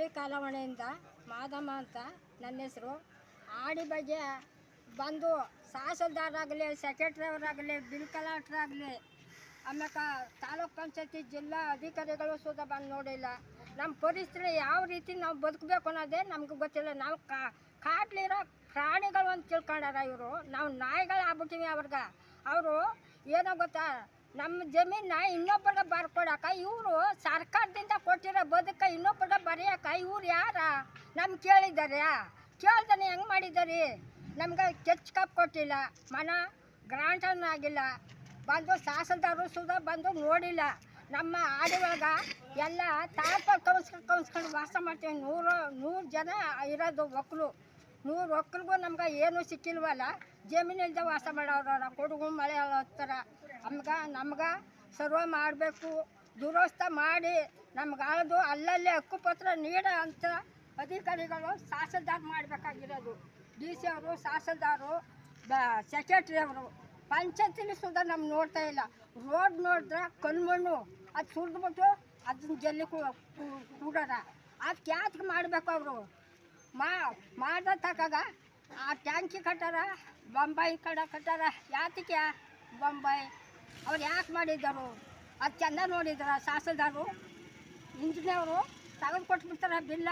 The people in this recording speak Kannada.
ಹಳ್ಳಿ ಕಾಲವಣೆಯಿಂದ ಮಾದಮ್ಮ ಅಂತ ನನ್ನ ಹೆಸರು. ಆಡಿ ಬಗ್ಗೆ ಬಂದು ತಹಸೀಲ್ದಾರಾಗಲಿ ಸೆಕ್ರೆಟ್ರಿ ಅವರಾಗಲಿ ಬಿಲ್ ಕಲೆಕ್ಟ್ರಾಗಲಿ ಆಮ್ಯಾಕ ತಾಲೂಕ್ ಪಂಚಾಯತಿ ಜಿಲ್ಲಾ ಅಧಿಕಾರಿಗಳು ಸುದ ಬಂದು ನೋಡಿಲ್ಲ. ನಮ್ಮ ಪರಿಸ್ಥಿತಿ ಯಾವ ರೀತಿ ನಾವು ಬದುಕಬೇಕು ಅನ್ನೋದೇ ನಮ್ಗೆ ಗೊತ್ತಿಲ್ಲ. ನಾವು ಕಾ, ಕಾಡ್ಲಿರೋ ಪ್ರಾಣಿಗಳು ಅಂತ ತಿಳ್ಕೊಂಡಾರ ಇವರು. ನಾವು ನಾಯಿಗಳು ಆಗ್ಬಿಟ್ಟಿವಿ ಅವ್ರಿಗೆ. ಅವರು ಏನೋ ಗೊತ್ತಾ ನಮ್ಮ ಜಮೀನ ಇನ್ನೊಬ್ಬರಿಗೆ ಬರ್ಕೊಡಕ, ಇವರು ಸರ್ಕಾರದಿಂದ ಕೊಟ್ಟಿರೋ ಬದುಕ ಇನ್ನೊಬ್ಬರಿಗೆ ಬರೆಯಕ ಇವ್ರು ಯಾರ? ನಮ್ಗೆ ಕೇಳಿದ್ದಾರೆ ಕೇಳ್ದಾನೆ ಹೆಂಗೆ ಮಾಡಿದ್ದಾರೆ ನಮ್ಗೆ ಕೆಚ್ ಕಪ್ ಕೊಟ್ಟಿಲ್ಲ, ಮನ ಗ್ರಾಂಟನ್ ಆಗಿಲ್ಲ. ಬಂದು ತಹಸೀಲ್ದಾರು ಸುದ ಬಂದು ನೋಡಿಲ್ಲ. ನಮ್ಮ ಆಡುವಾಗ ಎಲ್ಲ ತಾಪ ಕೌನ್ಸ್ಕೊಂಡು ಕೌನ್ಸ್ಕೊಂಡು ವಾಸ ಮಾಡ್ತೀವಿ. ನೂರು ನೂರು ಜನ ಇರೋದು ಒಕ್ಕಲು ನೂರು ಒಕ್ಕಲಿಗೂ ನಮ್ಗೆ ಏನೂ ಸಿಕ್ಕಿಲ್ವಲ್ಲ? ಜಮೀನಿಲ್ದ ವಾಸ ಮಾಡೋರ ಕೊಡಗು ಮಳೆ ಹತ್ತರ. ನಮ್ಗೆ ನಮ್ಗೆ ಸರ್ವ ಮಾಡಬೇಕು. ದುರಸ್ತ ಮಾಡಿ ನಮ್ಗೆ ಆಳ್ದು ಅಲ್ಲಲ್ಲಿ ಹಕ್ಕುಪತ್ರ ನೀಡ ಅಂತ ಅಧಿಕಾರಿಗಳು ತಹಸೀಲ್ದಾರ್ ಮಾಡಬೇಕಾಗಿರೋದು. ಡಿ ಸಿ ಅವರು ತಹಸೀಲ್ದಾರು ಬ ಅವರು. ಪಂಚಾಯತಿಲಿ ಸುಧಾ ನಮ್ಗೆ ನೋಡ್ತಾ ಇಲ್ಲ. ರೋಡ್ ನೋಡಿದ್ರೆ ಕಲ್ಮಣ್ಣು. ಅದು ಸುರಿದ್ಬಿಟ್ಟು ಅದನ್ನ ಜಲ್ಲಿ ಕೂಡಾರ ಅದು ಯಾತಕ್ಕೆ ಮಾಡಬೇಕು ಅವರು? ಮಾ, ಮಾಡ್ದ ಆ ಟ್ಯಾಂಕಿ ಕಟ್ಟಾರ, ಬೊಂಬಾಯಿ ಕಡೆ ಕಟ್ಟಾರ. ಯಾತಕ್ಕೆ ಬೊಂಬಾಯಿ. ಅವ್ರು ಯಾಕೆ ಮಾಡಿದ್ದರು? ಅದು ಚೆಂದ ನೋಡಿದ್ರ ತಹಸೀಲ್ದಾರು ಇಂಜಿನಿಯವರು ತೆಗೆದು ಕೊಟ್ಬಿಡ್ತಾರೆ ಬಿಲ್ಲ.